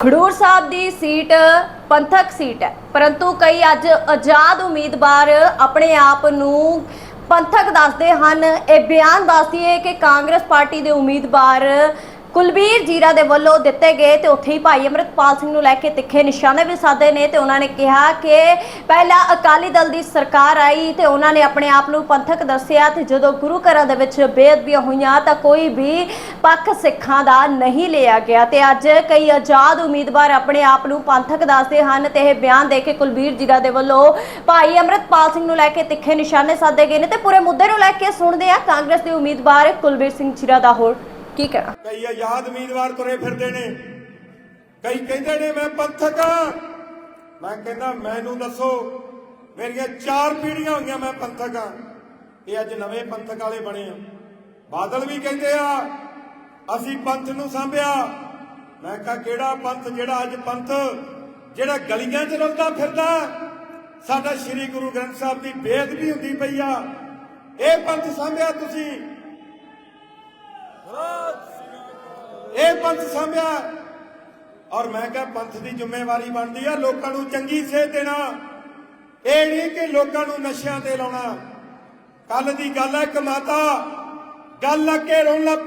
ਖਡੂਰ ਸਾਹਿਬ ਦੀ ਸੀਟ ਪੰਥਕ ਸੀਟ ਹੈ। ਪਰੰਤੂ ਕਈ ਅੱਜ ਆਜ਼ਾਦ ਉਮੀਦਵਾਰ ਆਪਣੇ ਆਪ ਨੂੰ ਪੰਥਕ ਦੱਸਦੇ ਹਨ। ਇਹ ਬਿਆਨ ਦੱਸਦੀ ਹੈ ਕਿ ਕਾਂਗਰਸ ਪਾਰਟੀ ਦੇ ਉਮੀਦਵਾਰ ਕੁਲਬੀਰ ਜੀਰਾ ਦੇ ਵੱਲੋਂ ਦਿੱਤੇ ਗਏ ਤੇ ਉੱਥੇ ਹੀ ਭਾਈ ਅਮਰਿਤਪਾਲ ਸਿੰਘ ਨੂੰ ਲੈ ਕੇ ਤਿੱਖੇ ਨਿਸ਼ਾਨੇ ਵੀ ਸਾਧੇ ਨੇ ਤੇ ਉਹਨਾਂ ਨੇ ਕਿਹਾ ਕਿ ਪਹਿਲਾਂ ਅਕਾਲੀ ਦਲ ਦੀ ਸਰਕਾਰ ਆਈ ਤੇ ਉਹਨਾਂ ਨੇ ਆਪਣੇ ਆਪ ਨੂੰ ਪੰਥਕ ਦੱਸਿਆ ਤੇ ਜਦੋਂ ਗੁਰੂ ਘਰਾਂ ਦੇ ਵਿੱਚ ਬੇਅਦਬੀਆਂ ਹੋਈਆਂ ਤਾਂ ਕੋਈ ਵੀ ਪੱਖ ਸਿੱਖਾਂ ਦਾ ਨਹੀਂ ਲਿਆ ਗਿਆ ਤੇ ਅੱਜ ਕਈ ਆਜ਼ਾਦ ਉਮੀਦਵਾਰ ਆਪਣੇ ਆਪ ਨੂੰ ਪੰਥਕ ਦੱਸਦੇ ਹਨ ਤੇ ਇਹ ਬਿਆਨ ਦੇ ਕੇ ਕੁਲਬੀਰ ਜੀਰਾ ਦੇ ਵੱਲੋਂ ਭਾਈ ਅਮਰਿਤਪਾਲ ਸਿੰਘ ਨੂੰ ਲੈ ਕੇ ਤਿੱਖੇ ਨਿਸ਼ਾਨੇ ਸਾਧੇ ਗਏ ਨੇ ਤੇ ਪੂਰੇ ਮੁੱਦੇ ਨੂੰ ਲੈ ਕੇ ਸੁਣਦੇ ਆ ਕਾਂਗਰਸ ਦੇ ਉਮੀਦਵਾਰ ਕੁਲਬੀਰ ਸਿੰਘ ਜੀਰਾ ਦਾ ਹੋਰ ਕੀ ਕਹਿਣਾ ਕਈ ਆਜ਼ਾਦ ਉਮੀਦਵਾਰ ਤੁਰੇ ਫਿਰਦੇ ਨੇ। ਕਈ ਕਹਿੰਦੇ ਨੇ, ਮੈਂ ਪੰਥਕ ਆ ਮੈਂ ਕਹਿੰਦਾ, ਮੈਨੂੰ ਦੱਸੋ, ਮੇਰੀਆਂ ਚਾਰ ਪੀੜ੍ਹੀਆਂ ਹੋਈਆਂ, ਮੈਂ ਪੰਥਕ ਆ ਇਹ ਅੱਜ ਨਵੇਂ ਪੰਥਕ ਵਾਲੇ ਬਣੇ ਆ। ਬਾਦਲ ਵੀ ਕਹਿੰਦੇ ਆ, ਅਸੀਂ ਪੰਥ ਨੂੰ ਸਾਂਭਿਆ। ਮੈਂ ਕਿਹਾ, ਕਿਹੜਾ ਪੰਥ, ਜਿਹੜਾ ਅੱਜ ਪੰਥ, ਜਿਹੜਾ ਗਲੀਆਂ 'ਚ ਰੁਲਦਾ ਫਿਰਦਾ? ਸਾਡਾ ਸ੍ਰੀ ਗੁਰੂ ਗ੍ਰੰਥ ਸਾਹਿਬ ਦੀ ਬੇਅਦਬੀ ਹੁੰਦੀ ਪਈ ਆ। ਇਹ ਪੰਥ ਸਾਂਭਿਆ ਤੁਸੀਂ? ਇਹ ਪੰਥ ਸਾਂਭਿਆ। ਔਰ ਮੈਂ ਕਿਹਾ ਪੰਥ ਦੀ ਜ਼ਿੰਮੇਵਾਰੀ ਬਣਦੀ ਆ, ਲੋਕਾਂ ਨੂੰ ਚੰਗੀ ਸੇਧ ਦੇਣਾ। ਇਹ ਨਹੀਂ ਕਿ ਲੋਕਾਂ ਨੂੰ ਨਸ਼ਿਆਂ ਤੇ ਲਾਉਣਾ। ਕੱਲ ਦੀ ਗੱਲ ਹੈ ਇੱਕ ਗੱਲ ਲੱਗ ਰੋਣ ਲੱਗ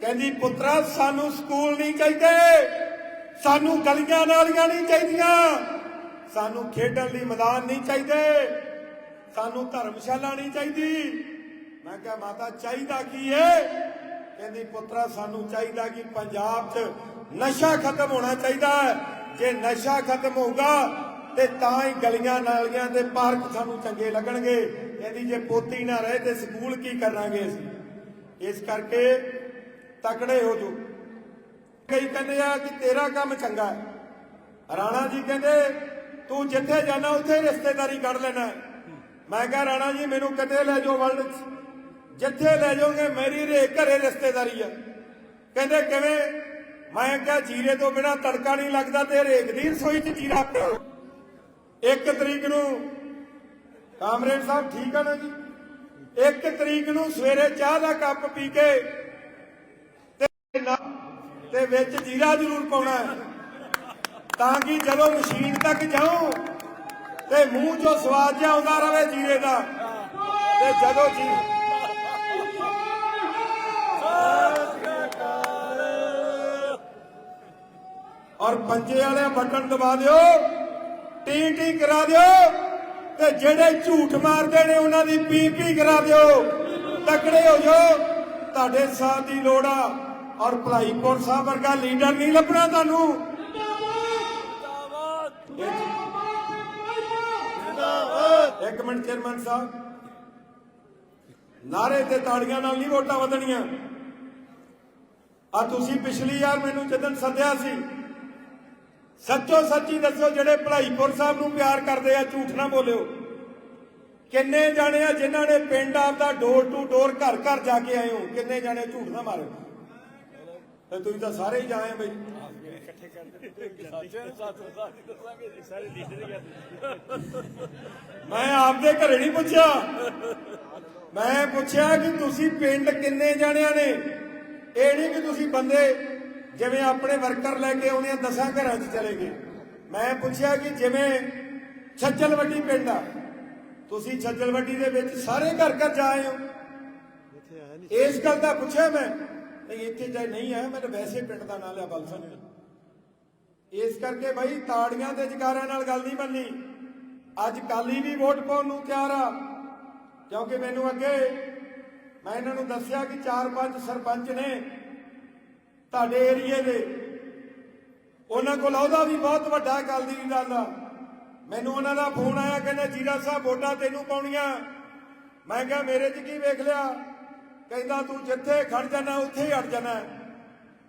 ਕਹਿੰਦੀ, ਪੁੱਤਰਾ, ਸਾਨੂੰ ਸਕੂਲ ਨਹੀਂ ਚਾਹੀਦੇ। ਸਾਨੂੰ ਗਲੀਆਂ ਨਾਲੀਆਂ ਨਹੀਂ ਚਾਹੀਦੀਆਂ। ਸਾਨੂੰ ਖੇਡਣ ਲਈ ਮੈਦਾਨ ਨਹੀਂ ਚਾਹੀਦੇ। ਸਾਨੂੰ ਧਰਮਸ਼ਾਲਾ ਨਹੀਂ ਚਾਹੀਦੀ। ਮੈਂ ਕਿਹਾ, ਮਾਤਾ, ਚਾਹੀਦਾ ਕੀ ਏ? ਕਹਿੰਦੀ, ਪੁੱਤਰਾ, ਸਾਨੂੰ ਚਾਹੀਦਾ ਕਿ ਪੰਜਾਬ 'ਚ ਨਸ਼ਾ ਖਤਮ ਹੋਣਾ ਚਾਹੀਦਾ ਹੈ। ਜੇ ਨਸ਼ਾ ਖਤਮ ਹੋਊਗਾ, ਤੇ ਤਾਂ ਹੀ ਗਲੀਆਂ ਨਾਲੀਆਂ ਤੇ ਪਾਰਕ ਸਾਨੂੰ ਚੰਗੇ ਲੱਗਣਗੇ। ਕਹਿੰਦੀ, ਜੇ ਪੋਤੀ ਨਾ ਰਹੇ, ਤੇ ਸਕੂਲ ਕੀ ਕਰਾਂਗੇ ਅਸੀਂ? ਇਸ ਕਰਕੇ ਤਕੜੇ ਹੋ ਜੋ ਕਈ ਕਹਿੰਦੇ ਆ ਕਿ ਤੇਰਾ ਕੰਮ ਚੰਗਾ ਹੈ। ਰਾਣਾ ਜੀ ਕਹਿੰਦੇ, ਤੂੰ ਜਿੱਥੇ ਜਾਣਾ, ਉੱਥੇ ਰਿਸ਼ਤੇਦਾਰੀ ਕੱਢ ਲੈਣਾ ਮੈਂ ਕਿਹਾ, ਰਾਣਾ ਜੀ, ਮੈਨੂੰ ਕਿਤੇ ਲੈ ਜਾਓ ਵਰਲਡ 'ਚ। ਜਿੱਥੇ ਲੈ ਜਾਓਗੇ, ਮੇਰੀ ਰੇ ਘਰੇ ਰਿਸ਼ਤੇਦਾਰੀ ਆ। ਕਹਿੰਦੇ, ਕਿਵੇਂ? ਮੈਂ ਕਿਹਾ, ਜੀਰੇ ਤੋਂ ਬਿਨਾ ਤੜਕਾ ਨਹੀਂ ਲੱਗਦਾ ਤੇ ਰੇਕ ਦੀ ਰਸੋਈ 'ਚ ਜੀਰਾ ਪਿਓ। ਇੱਕ ਤਰੀਕ ਨੂੰ, ਕਾਮਰੇਡ ਸਾਹਿਬ ਠੀਕ ਆ ਨਾ ਜੀ? ਇੱਕ ਤਰੀਕ ਨੂੰ ਸਵੇਰੇ ਚਾਹ ਦਾ ਕੱਪ ਪੀ ਕੇ ਤੇ ਤੇ ਵਿੱਚ ਜੀਰਾ ਜ਼ਰੂਰ ਪਾਉਣਾ ਤਾਂ ਕਿ ਜਦੋਂ ਮਸ਼ੀਨ ਤੱਕ ਜਾਓ ਤੇ ਮੂੰਹ 'ਚੋਂ ਸਵਾਦ ਜਿਹਾ ਆਉਂਦਾ ਰਹੇ ਜੀਰੇ ਦਾ। ਤੇ ਜਦੋਂ ਜੀ ਔਰ ਪੰਜੇ ਵਾਲੇ ਬਟਨ ਦਬਾ ਦਿਓ। ਟੀ ਟੀ ਕਰਾ ਦਿਓ ਤੇ ਜਿਹੜੇ ਝੂਠ ਮਾਰਦੇ ਨੇ ਉਹਨਾਂ ਦੀ ਪੀ ਪੀ ਕਰਾ ਦਿਓ। ਤਕੜੇ ਹੋ ਜਾਓ। ਤੁਹਾਡੇ ਸਾਥ ਦੀ ਲੋੜ ਆ। ਔਰ ਭਲਾਈਪੁਰ ਸਾਹਿਬ ਵਰਗਾ ਲੀਡਰ ਨਹੀਂ ਲੱਭਣਾ ਤੁਹਾਨੂੰ। ਇੱਕ ਮਿੰਟ, ਚੇਅਰਮੈਨ ਸਾਹਿਬ। ਨਾਰੇ ਤੇ ਤਾੜੀਆਂ ਨਾਲ ਨਹੀਂ ਵੋਟਾਂ ਵਧਣੀਆਂ। ਆ ਤੁਸੀਂ ਪਿਛਲੀ ਵਾਰ ਮੈਨੂੰ ਜਦੋਂ ਸੱਦਿਆ ਸੀ ਸੱਚੋ ਸੱਚੀ ਦੱਸੋ ਜਿਹੜੇ ਭਲਾਈਪੁਰ ਸਾਹਿਬ ਨੂੰ ਪਿਆਰ ਕਰਦੇ ਆ, ਝੂਠ ਨਾ ਬੋਲਿਓ। ਕਿੰਨੇ ਜਾਣੇ ਆ ਜਿਨ੍ਹਾਂ ਨੇ ਪਿੰਡ ਆਪਦਾ ਡੋਰ ਟੂ ਡੋਰ ਘਰ ਘਰ ਜਾ ਕੇ ਆਏ ਹੋ? ਕਿੰਨੇ ਜਾਣੇ ਝੂਠ ਨਾ ਮਾਰਿਓ? ਤੇ ਤੁਸੀਂ ਤਾਂ ਸਾਰੇ ਹੀ ਜਾਏ ਬਈ। ਮੈਂ ਆਪਦੇ ਘਰੇ ਨਹੀਂ ਪੁੱਛਿਆ। ਮੈਂ ਪੁੱਛਿਆ ਕਿ ਤੁਸੀਂ ਪਿੰਡ ਕਿੰਨੇ ਜਾਣਿਆਂ ਨੇ? ਇਹ ਨਹੀਂ ਕਿ ਤੁਸੀਂ ਬੰਦੇ ਜਿਵੇਂ ਆਪਣੇ ਵਰਕਰ ਲੈ ਕੇ ਆਉਂਦੇ ਦਸਾਂ ਘਰਾਂ 'ਚ ਚਲੇ ਗਏ। ਮੈਂ ਪੁੱਛਿਆ ਕਿ ਜਿਵੇਂ ਛੱਜਲਵੱਡੀ ਪਿੰਡ ਆ, ਤੁਸੀਂ ਛੱਜਲਵੱਡੀ ਦੇ ਵਿੱਚ ਸਾਰੇ ਘਰ ਘਰ ਜਾ ਆਏ ਹੋ? ਇਸ ਗੱਲ ਦਾ ਪੁੱਛਿਆ ਮੈਂ, ਨਹੀਂ, ਇੱਥੇ ਜਾਇ ਨਹੀਂ ਆਇਆ, ਮੈਂ ਤਾਂ ਵੈਸੇ ਪਿੰਡ ਦਾ ਨਾਂ ਲਿਆ ਬਲਸਨ ਇਸ ਕਰਕੇ ਭਾਈ ਤਾੜੀਆਂ ਦੇ ਜਕਾਰਿਆਂ ਨਾਲ ਗੱਲ ਨਹੀਂ ਬਣਨੀ। ਅੱਜ ਕਾਲੀ ਵੀ ਵੋਟ ਪਾਉਣ ਨੂੰ ਤਿਆਰ ਆ, ਕਿਉਂਕਿ ਮੈਨੂੰ ਅੱਗੇ ਮੈਂ ਇਹਨਾਂ ਨੂੰ ਦੱਸਿਆ ਕਿ ਚਾਰ ਪੰਜ ਸਰਪੰਚ ਨੇ ਤੁਹਾਡੇ ਏਰੀਏ ਦੇ। ਉਹਨਾਂ ਕੋਲ ਉਹਦਾ ਵੀ ਬਹੁਤ ਵੱਡਾ ਗੱਲ ਦੀ ਗੱਲ ਆ। ਮੈਨੂੰ ਉਹਨਾਂ ਦਾ ਫੋਨ ਆਇਆ, ਕਹਿੰਦਾ ਜੀਰਾ ਸਾਹਿਬ ਵੋਟਾਂ ਤੈਨੂੰ ਪਾਉਣੀਆਂ। ਮੈਂ ਕਿਹਾ, ਮੇਰੇ 'ਚ ਕੀ ਵੇਖ ਲਿਆ? ਕਹਿੰਦਾ, ਤੂੰ ਜਿੱਥੇ ਖੜ ਜਾਣਾ, ਉੱਥੇ ਹੀ ਅੜ ਜਾਣਾ।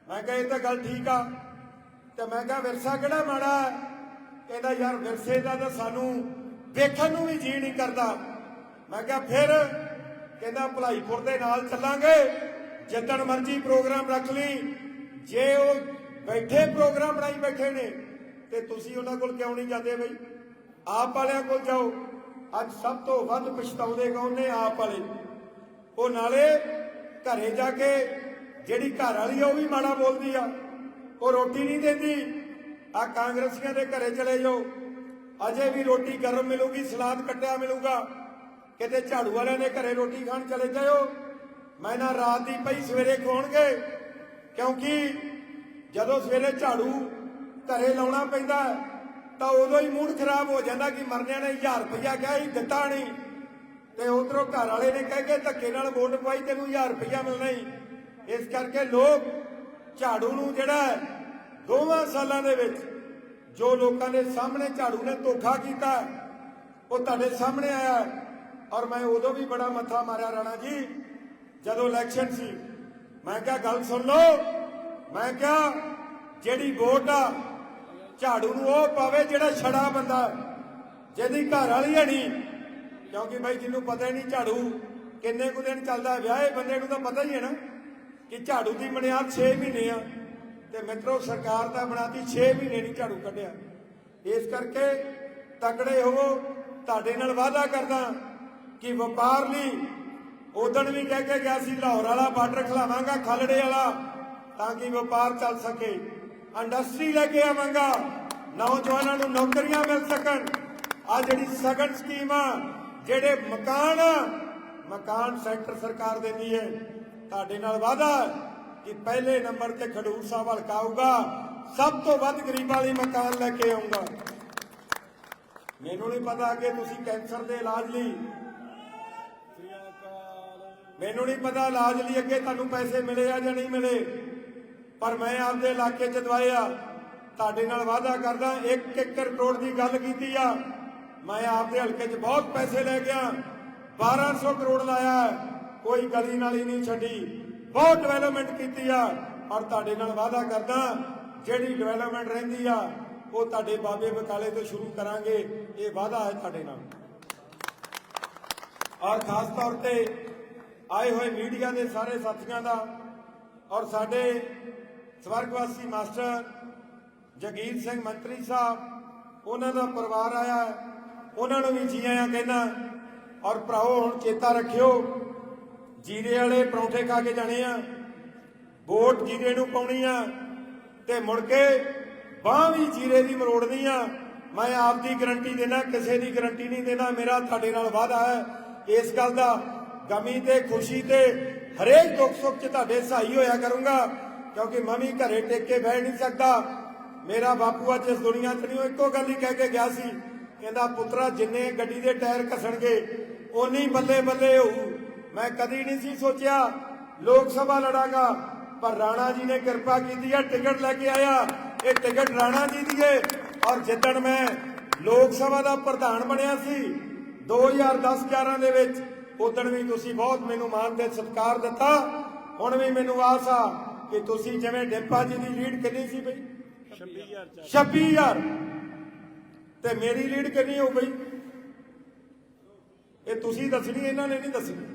ਮੈਂ ਕਿਹਾ, ਇਹ ਤਾਂ ਗੱਲ ਠੀਕ ਆ। ਤੇ ਮੈਂ ਕਿਹਾ, ਵਿਰਸਾ ਕਿਹੜਾ ਮਾੜਾ ਕਹਿੰਦਾ, ਯਾਰ ਵਿਰਸੇ ਦਾ ਤਾਂ ਸਾਨੂੰ ਵੇਖਣ ਨੂੰ ਵੀ ਜੀ ਨਹੀਂ ਕਰਦਾ। ਮੈਂ ਕਿਹਾ, ਫਿਰ ਕਹਿੰਦਾ, ਭਲਾਈਪੁਰ ਦੇ ਨਾਲ ਚੱਲਾਂਗੇ। ਜਿੱਦਣ ਮਰਜ਼ੀ ਪ੍ਰੋਗਰਾਮ ਰੱਖ ਲਈ। ਜੇ ਉਹ ਬੈਠੇ ਪ੍ਰੋਗਰਾਮ ਬਣਾਈ ਬੈਠੇ ਨੇ, ਤੇ ਤੁਸੀਂ ਉਹਨਾਂ ਕੋਲ ਕਿਉਂ ਨਹੀਂ ਜਾਂਦੇ ਬਈ? ਆਪ ਵਾਲਿਆਂ ਕੋਲ ਜਾਓ। ਅੱਜ ਸਭ ਤੋਂ ਵੱਧ ਪਛਤਾਉਂਦੇ ਕੌਣ ਨੇ? ਆਪ ਵਾਲੇ। ਉਹ ਨਾਲੇ ਘਰੇ ਜਾ ਕੇ ਜਿਹੜੀ ਘਰ ਵਾਲੀ ਆ, ਉਹ ਵੀ ਮਾੜਾ ਬੋਲਦੀ ਆ। ਉਹ ਰੋਟੀ ਨਹੀਂ ਦਿੰਦੀ। ਆ ਕਾਂਗਰਸੀਆਂ ਦੇ ਘਰੇ ਚਲੇ ਜਾਓ। ਅਜੇ ਵੀ ਰੋਟੀ ਗਰਮ ਮਿਲੂਗੀ, ਸਲਾਦ ਕੱਟਿਆ ਮਿਲੂਗਾ। ਕਿਤੇ ਝਾੜੂ ਵਾਲਿਆਂ ਦੇ ਘਰੇ ਰੋਟੀ ਖਾਣ ਚਲੇ ਜਾਓ ਮੈਂ ਨਾ ਰਾਤ ਦੀ ਪਈ, ਸਵੇਰੇ ਖਵਾਉਣਗੇ। ਕਿਉਂਕਿ ਜਦੋਂ ਸਵੇਰੇ ਝਾੜੂ ਘਰੇ ਲਾਉਣਾ ਪੈਂਦਾ, ਤਾਂ ਉਦੋਂ ਹੀ ਮੂਡ ਖਰਾਬ ਹੋ ਜਾਂਦਾ ਕਿ ਮਰਨਿਆਂ ਨੇ 1000 ਰੁਪਇਆ ਕਿਹਾ ਹੀ ਦਿੱਤਾ ਨਹੀਂ। ਤੇ ਉਧਰੋਂ ਘਰ ਵਾਲੇ ਨੇ ਕਹਿ ਕੇ ਧੱਕੇ ਨਾਲ ਵੋਟ ਪਾਈ ਤੈਨੂੰ 1000 ਰੁਪਇਆ ਮਿਲਣਾ ਹੀ। ਇਸ ਕਰਕੇ ਲੋਕ ਝਾੜੂ ਨੂੰ ਜਿਹੜਾ ਦੋਵਾਂ ਸਾਲਾਂ ਦੇ ਵਿੱਚ ਜੋ ਲੋਕਾਂ ਦੇ ਸਾਹਮਣੇ ਝਾੜੂ ਨੇ ਧੋਖਾ ਕੀਤਾ, ਉਹ ਤੁਹਾਡੇ ਸਾਹਮਣੇ ਆਇਆ। ਔਰ ਮੈਂ ਉਦੋਂ ਵੀ ਬੜਾ ਮੱਥਾ ਮਾਰਿਆ ਰਾਣਾ ਜੀ, ਜਦੋਂ ਇਲੈਕਸ਼ਨ ਸੀ। ਮੈਂ ਕਿਹਾ, ਗੱਲ ਸੁਣ ਲਓ। ਮੈਂ ਕਿਹਾ, ਜਿਹੜੀ ਵੋਟ ਆ, ਝਾੜੂ ਨੂੰ ਉਹ ਪਾਵੇ ਜਿਹੜਾ ਛੜਾ ਬੰਦਾ ਜਿਹਦੀ ਘਰ ਵਾਲੀ ਹੈ ਨਹੀਂ। ਕਿਉਂਕਿ ਬਾਈ ਜਿਹਨੂੰ ਪਤਾ ਹੀ ਨਹੀਂ ਝਾੜੂ ਕਿੰਨੇ ਕੁ ਦਿਨ ਚੱਲਦਾ ਵਿਆਹੇ ਬੰਦੇ ਨੂੰ ਤਾਂ ਪਤਾ ਹੀ ਹੈ ਨਾ ਕਿ ਝਾੜੂ ਦੀ ਬੁਨਿਆਦ 6 ਮਹੀਨੇ ਆ। ਤੇ ਮਿੱਤਰੋ, ਸਰਕਾਰ ਤਾਂ ਬਣਾਤੀ 6 ਮਹੀਨੇ ਨਹੀਂ ਝਾੜੂ ਕੱਢਿਆ। ਇਸ ਕਰਕੇ ਤਕੜੇ ਹੋਵੋ, ਤੁਹਾਡੇ ਨਾਲ ਵਾਅਦਾ ਕਰਦਾ ਕਿ ਵਪਾਰ ਲਈ ਉਦਣ ਵੀ ਕਹਿ ਕੇ ਗਿਆ ਸੀ ਲਾਹੌਰ ਵਾਲਾ ਬਾਰਡਰ ਖਲਾਵਾਂਗਾ ਖਾਲੜੇ ਵਾਲਾ ਤਾਂ ਕਿ ਵਪਾਰ ਚੱਲ ਸਕੇ। ਇੰਡਸਟਰੀ ਲੈ ਕੇ ਆਵਾਂਗਾ ਨੌਜਵਾਨਾਂ ਨੂੰ ਨੌਕਰੀਆਂ ਮਿਲ ਸਕਣ। ਆ ਜਿਹੜੀ ਸਗਨ ਸਕੀਮ ਆ ਜਿਹੜੇ ਮਕਾਨ ਆ, ਮਕਾਨ ਸੈਕਟਰ ਸਰਕਾਰ ਦਿੰਦੀ ਹੈ। ਤੁਹਾਡੇ ਨਾਲ ਵਾਅਦਾ ਕਿ ਪਹਿਲੇ ਨੰਬਰ ਤੇ ਖਡੂਰ ਸਾਹਿਬ ਹਲਕਾ ਆਊਗਾ ਸਭ ਤੋਂ ਵੱਧ ਗਰੀਬਾਂ ਲਈ ਮਕਾਨ ਲੈ ਕੇ ਆਉਂਗਾ ਮੈਨੂੰ ਨਹੀਂ ਪਤਾ ਕਿ ਤੁਸੀਂ ਕੈਂਸਰ ਦੇ ਇਲਾਜ ਲਈ ਮੈਨੂੰ ਨਹੀਂ ਪਤਾ ਇਲਾਜ ਲਈ ਅੱਗੇ ਤੁਹਾਨੂੰ ਪੈਸੇ ਮਿਲੇ ਆ ਜਾਂ ਨਹੀਂ ਮਿਲੇ। ਪਰ ਮੈਂ ਆਪਦੇ ਇਲਾਕੇ 'ਚ ਦਵਾਇਆ ਤੁਹਾਡੇ ਨਾਲ ਵਾਅਦਾ ਕਰਦਾ 1 ਏਕੜ ਕਰੋੜ ਦੀ ਗੱਲ ਕੀਤੀ ਆ। ਮੈਂ ਆਪਦੇ ਹਲਕੇ 'ਚ ਬਹੁਤ ਪੈਸੇ ਲੈ ਗਿਆ। 1200 ਕਰੋੜ ਲਾਇਆ ਕੋਈ ਗਲੀ ਨਾਲੀ ਨਹੀਂ ਛੱਡੀ। ਬਹੁਤ ਡਿਵੈਲਪਮੈਂਟ ਕੀਤੀ ਆ। ਔਰ ਤੁਹਾਡੇ ਨਾਲ ਵਾਅਦਾ ਕਰਦਾ, ਜਿਹੜੀ ਡਿਵੈਲਪਮੈਂਟ ਰਹਿੰਦੀ ਆ, ਉਹ ਤੁਹਾਡੇ ਬਾਬੇ ਬਕਾਲੇ ਤੋਂ ਸ਼ੁਰੂ ਕਰਾਂਗੇ। ਇਹ ਵਾਅਦਾ ਹੈ ਤੁਹਾਡੇ ਨਾਲ। ਔਰ ਖਾਸ ਤੌਰ ਤੇ ਆਏ ਹੋਏ ਮੀਡੀਆ ਦੇ ਸਾਰੇ ਸਾਥੀਆਂ ਦਾ ਔਰ ਸਾਡੇ ਸਵਰਗਵਾਸੀ ਮਾਸਟਰ ਜਗੀਰ ਸਿੰਘ ਮੰਤਰੀ ਸਾਹਿਬ, ਉਹਨਾਂ ਦਾ ਪਰਿਵਾਰ ਆਇਆ ਉਹਨਾਂ ਨੂੰ ਵੀ ਜੀ ਆਇਆਂ ਕਹਿਣਾ ਔਰ ਭਰਾਓ, ਹੁਣ ਚੇਤਾ ਰੱਖਿਓ, ਜੀਰੇ ਵਾਲੇ ਪਰੌਂਠੇ ਖਾ ਕੇ ਜਾਣੇ ਆ ਵੋਟ ਜੀਰੇ ਨੂੰ ਪਾਉਣੀ ਆ ਤੇ ਮੁੜ ਕੇ ਬਾਹ ਵੀ ਜੀਰੇ ਦੀ ਮਰੋੜਨੀ ਆ। ਮੈਂ ਆਪ ਦੀ ਗਰੰਟੀ ਦੇਣਾ ਕਿਸੇ ਦੀ ਗਰੰਟੀ ਨਹੀਂ ਦੇਣਾ ਮੇਰਾ ਤੁਹਾਡੇ ਨਾਲ ਵਾਅਦਾ ਹੈ। ਇਸ ਗੱਲ ਦਾ ਗਮੀ ਤੇ ਖੁਸ਼ੀ ਤੇ ਹਰੇਕ ਦੁੱਖ ਸੁੱਖ 'ਚ ਤੁਹਾਡੇ ਸਹਾਈ ਹੋਇਆ ਕਰੂੰਗਾ, ਕਿਉਂਕਿ ਮੈਂ ਵੀ ਘਰੇ ਟੇਕ ਕੇ ਬਹਿ ਨਹੀਂ ਸਕਦਾ। ਮੇਰਾ ਬਾਪੂ ਅੱਜ ਇਸ ਦੁਨੀਆ 'ਚ ਨਹੀਂ ਉਹ ਇੱਕੋ ਗੱਲ ਹੀ ਕਹਿ ਕੇ ਗਿਆ ਸੀ, ਕਹਿੰਦਾ, ਪੁੱਤਰਾ, ਜਿੰਨੇ ਗੱਡੀ ਦੇ ਟਾਇਰ ਘਸਣਗੇ, ਓਨੀ ਬੱਲੇ ਬੱਲੇ ਹੋਊ। ਮੈਂ ਕਦੀ ਨਹੀਂ ਸੀ ਸੋਚਿਆ ਲੋਕ ਸਭਾ ਲੜਾਂਗਾ, ਪਰ ਰਾਣਾ ਜੀ ਨੇ ਕਿਰਪਾ ਕੀਤੀ ਹੈ ਟਿਕਟ ਲੈ ਕੇ ਆਇਆ। ਇਹ ਟਿਕਟ ਰਾਣਾ ਜੀ ਦੀ ਏ, ਔਰ ਜਿੱਦਣ ਮੈਂ ਲੋਕ ਸਭਾ ਦਾ ਪ੍ਰਧਾਨ ਬਣਿਆ ਸੀ 2010-11 ਦੇ ਵਿੱਚ ਉਦੋਂ ਵੀ ਤੁਸੀਂ ਬਹੁਤ ਮੈਨੂੰ ਮਾਨ ਤੇ ਸਤਿਕਾਰ ਦਿੱਤਾ। ਹੁਣ ਵੀ ਮੈਨੂੰ ਆਸ ਆ ਕਿ ਤੁਸੀਂ ਜਿਵੇਂ ਡਿੰਪਾ ਜੀ ਦੀ ਲੀਡ ਕਿੰਨੀ ਸੀ ਬਈ? 26000 26000 ਤੇ ਮੇਰੀ ਲੀਡ ਕਿੰਨੀ ਹੋ ਬਈ ਇਹ ਤੁਸੀਂ ਦੱਸਣੀ, ਇਹਨਾਂ ਨੇ ਨਹੀਂ ਦੱਸਣੀ।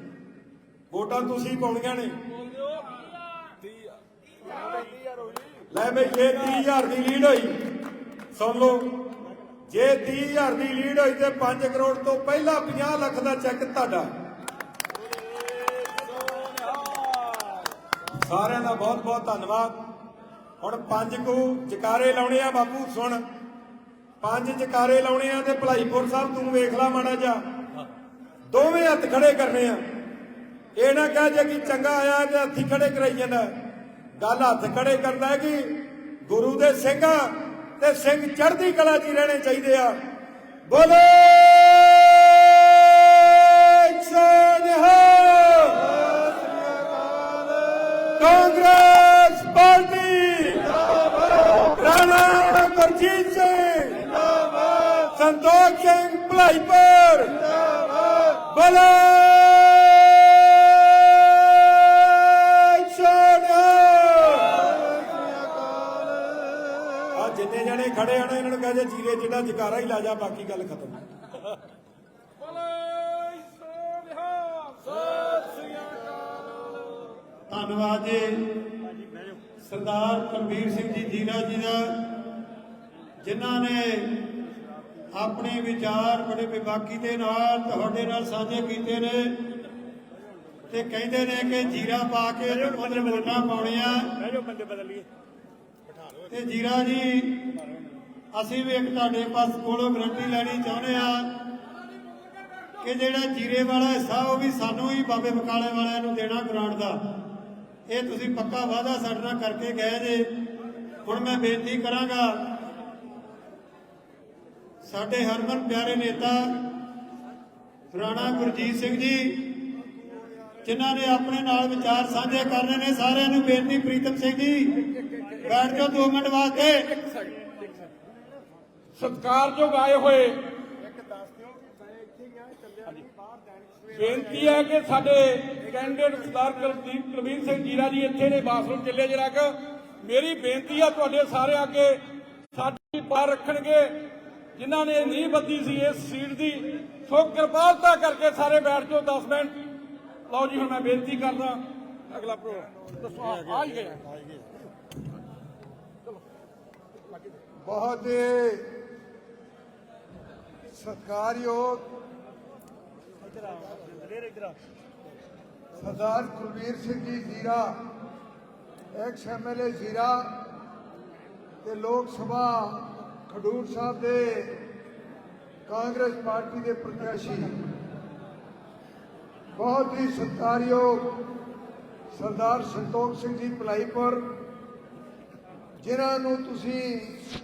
ਵੋਟਾਂ ਤੁਸੀਂ ਪਾਉਣੀਆਂ ਨੇ। ਲੈ ਬਈ, ਜੇ 30000 ਦੀ ਲੀਡ ਹੋਈ, ਸੁਣ ਲਓ। ਜੇ 30000 ਦੀ ਲੀਡ ਹੋਈ ਤੇ 5 ਕਰੋੜ ਤੋਂ ਪਹਿਲਾਂ 50 ਲੱਖ ਦਾ ਚੈੱਕ ਤੁਹਾਡਾ। ਸਾਰਿਆਂ ਦਾ ਬਹੁਤ ਬਹੁਤ ਧੰਨਵਾਦ। ਹੁਣ ਪੰਜ ਕੁ ਜਕਾਰੇ ਲਾਉਣੇ ਆ ਬਾਪੂ, ਸੁਣ। ਪੰਜ ਜਕਾਰੇ ਲਾਉਣੇ ਆ ਤੇ ਭਲਾਈਪੁਰ ਸਾਹਿਬ ਤੂੰ ਵੇਖ ਲੈ ਮਾੜਾ ਜਾ ਦੋਵੇਂ ਹੱਥ ਖੜੇ ਕਰਨੇ ਆ। ਇਹ ਨਾ ਕਹਿ ਜੇ ਕਿ ਚੰਗਾ ਆਇਆ ਤੇ ਹੱਥੀ ਖੜੇ ਕਰਾਈ ਜਾਂਦਾ। ਗੱਲ ਹੱਥ ਖੜੇ ਕਰਦਾ ਕਿ ਗੁਰੂ ਦੇ ਸਿੰਘ ਤੇ ਸਿੰਘ ਚੜ੍ਹਦੀ ਕਲਾ 'ਚ ਹੀ ਰਹਿਣੇ ਚਾਹੀਦੇ ਆ। ਬੋਲੋ! ਕਾਂਗਰਸ ਪਾਰਟੀ। ਰਾਣਾ ਗੁਰਜੀਤ ਸਿੰਘ। ਸੰਤੋਖ ਸਿੰਘ ਭਲਾਈਪੁਰ। ਬੋਲੇ। ਆ ਜਿੰਨੇ ਜਣੇ ਖੜੇ ਆ ਨਾ, ਇਹਨਾਂ ਨੂੰ ਕਹੇ ਜੇ ਜੀਰੇ ਜਿਹੜਾ ਜਕਾਰਾ ਹੀ ਲਾ ਜਾ, ਬਾਕੀ ਗੱਲ ਖਤਮ। ਧੰਨਵਾਦ ਜੀ। ਸਰਦਾਰ ਕੁਲਬੀਰ ਸਿੰਘ ਜੀ ਜੀਰਾ ਜੀ ਦਾ ਜਿਨ੍ਹਾਂ ਨੇ ਆਪਣੇ ਵਿਚਾਰ ਬੜੇ ਵਿਵਾਕੀ ਦੇ ਨਾਲ ਤੁਹਾਡੇ ਨਾਲ ਸਾਂਝੇ ਕੀਤੇ ਨੇ ਤੇ ਕਹਿੰਦੇ ਨੇ ਕਿ ਜੀਰਾ ਪਾ ਕੇ ਮੁੱਲ ਵੋਟਾਂ ਪਾਉਣੀਆਂ। ਬਹਿ ਜਾਓ ਬੰਦੇ ਬਦਲੀਏ। ਤੇ ਜੀਰਾ ਜੀ ਅਸੀਂ ਵੀ ਇੱਕ ਤੁਹਾਡੇ ਪਾਸ ਕੋਲੋਂ ਗਰੰਟੀ ਲੈਣੀ ਚਾਹੁੰਦੇ ਆ ਕਿ ਜਿਹੜਾ ਜੀਰੇ ਵਾਲਾ ਹਿੱਸਾ ਉਹ ਵੀ ਸਾਨੂੰ ਹੀ ਬਾਬੇ ਬਕਾਲੇ ਵਾਲਿਆਂ ਨੂੰ ਦੇਣਾ ਗਰਾਂਟ ਦਾ। ਇਹ ਤੁਸੀਂ ਪੱਕਾ ਵਾਅਦਾ ਸਾਡੇ ਨਾਲ ਕਰਕੇ ਗਏ ਜੇ। ਹੁਣ ਮੈਂ ਬੇਨਤੀ ਕਰਾਂਗਾ, ਸਾਡੇ ਹਰਮਨ ਪਿਆਰੇ ਨੇਤਾ ਰਾਣਾ ਗੁਰਜੀਤ ਸਿੰਘ ਜੀ, ਜਿਨ੍ਹਾਂ ਨੇ ਆਪਣੇ ਨਾਲ ਵਿਚਾਰ ਸਾਂਝੇ ਕਰਨੇ ਨੇ, ਸਾਰਿਆਂ ਨੂੰ ਬੇਨਤੀ ਪ੍ਰੀਤਮ ਸਿੰਘ ਜੀ, ਬੈਠ ਜਾਓ 2 ਮਿੰਟ ਵਾਸਤੇ। ਸਤਿਕਾਰਯੋਗ ਆਏ ਹੋਏ ਬੇਨਤੀ ਹੈ ਕਿ ਸਾਡੇ ਕੈਂਡੀਡੇਟ ਸਰਦਾਰ ਕੁਲਦੀਪ ਕੁਲਵੀਰ ਸਿੰਘ ਜੀਰਾ ਜੀ ਇੱਥੇ ਨੇ ਬਾਥਰੂਮ ਚੱਲੇ ਜਰਾ ਕਿ। ਮੇਰੀ ਬੇਨਤੀ ਆ ਤੁਹਾਡੇ ਸਾਰੇ ਅੱਗੇ ਸਾਡੀ ਪਾਰ ਰੱਖਣਗੇ। ਜਿਨ੍ਹਾਂ ਨੇ ਨੀਂਹ ਬੱਦੀ ਸੀ ਇਸ ਸੀਟ ਦੀ, ਸੋ ਕਿਰਪਾਲਤਾ ਕਰਕੇ ਸਾਰੇ ਬੈਠ ਜਾਓ 10 ਮਿੰਟ। ਲਓ ਜੀ, ਹੁਣ ਮੈਂ ਬੇਨਤੀ ਕਰਦਾ, ਅਗਲਾ ਪ੍ਰੋਗਰਾਮ ਦੱਸੋ, ਆ ਹੀ ਗਿਆ। ਬਹੁਤ ਹੀ ਸਤਿਕਾਰਯੋਗ ਸਰਦਾਰ ਕੁਲਵੀਰ ਸਿੰਘ ਜੀ ਜ਼ੀਰਾ ਐਕਸ ਐਮਐਲਏ ਜ਼ੀਰਾ ਤੇ ਲੋਕ ਸਭਾ ਖਡੂਰ ਸਾਹਿਬ ਦੇ ਕਾਂਗਰਸ ਪਾਰਟੀ ਦੇ ਪ੍ਰਤੀਸ਼ੀ ਬਹੁਤ ਹੀ ਸਤਿਕਾਰਯੋਗ ਸਰਦਾਰ ਸੰਤੋਖ ਸਿੰਘ ਜੀ ਭਲਾਈਪੁਰ, ਜਿਨ੍ਹਾਂ ਨੂੰ ਤੁਸੀਂ